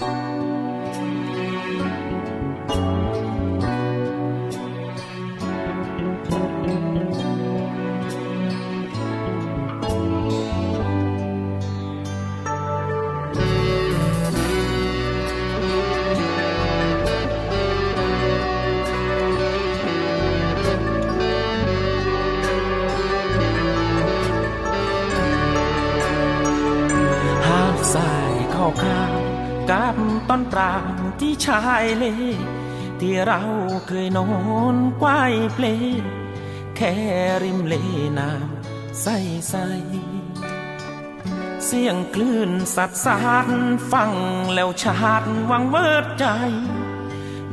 หา ดทรายเข้าข้างกับต้นตรางที่ชายเล ที่เราเคยนอนกวายเปลแค่ริมเลน้ำใสใสเสียงคลื่นสัดสานฟังแล้วชาดวังเวิดใจ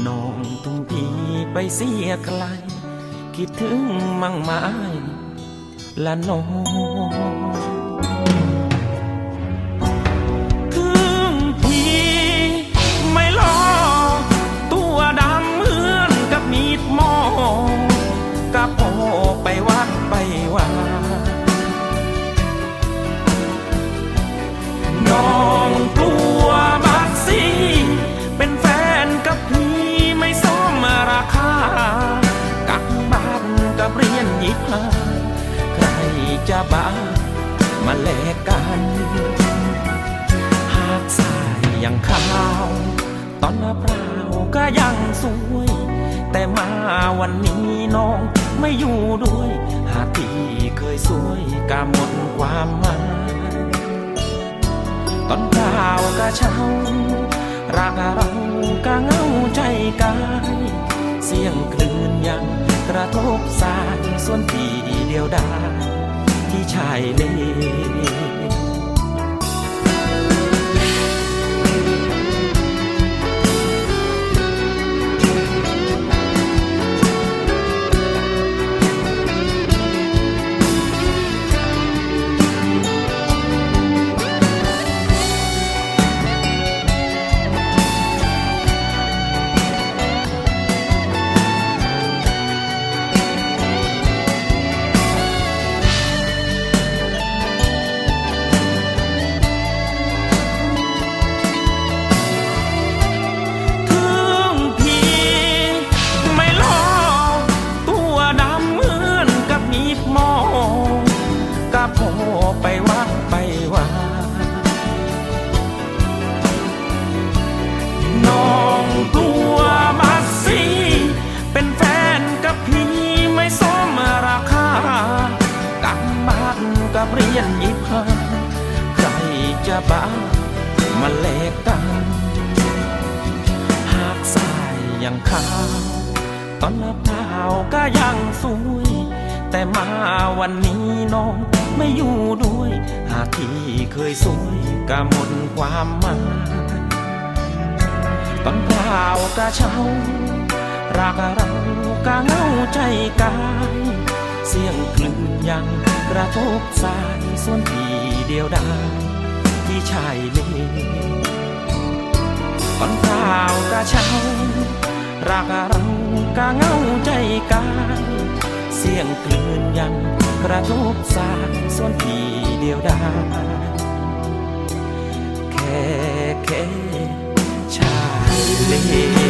น้องทุ่งพีไปเสียไกล คิดถึงมั่งไม้ละน้อง บ้ามาแลกกัน หากสายยังขาว ตอนมะพร้าก็ยังสวย แต่มาวันนี้น้องไม่อยู่ด้วย หากที่เคยสวยก็หมดความหมายตอนข่าก็เช้ารักเราก็เหงาใจกาย เสียงคลื่นยังกระทบสายส่วนที่เดียวดาย ชายนี้ กับเรียนยิบหาใครจะบ้ามาแลกกัน หากสายยังขาวตอนมะพร้าวก็ยังสวย แต่มาวันนี้น้องไม่อยู่ด้วย หากที่เคยสวยก็หมดความหมายตอนเปล่าก็เช้ารักเราก็เหงาใจกาย เสียงคลื่นยัง กระทบสายส่วนทีเดียวดายที่ชายเลก่อนข่าวกระเช้ารักเรากะเงาใจกาเสียงกลื่นยันกระทบสายส่วนทีเดียวดายแค่แค่ชายเล่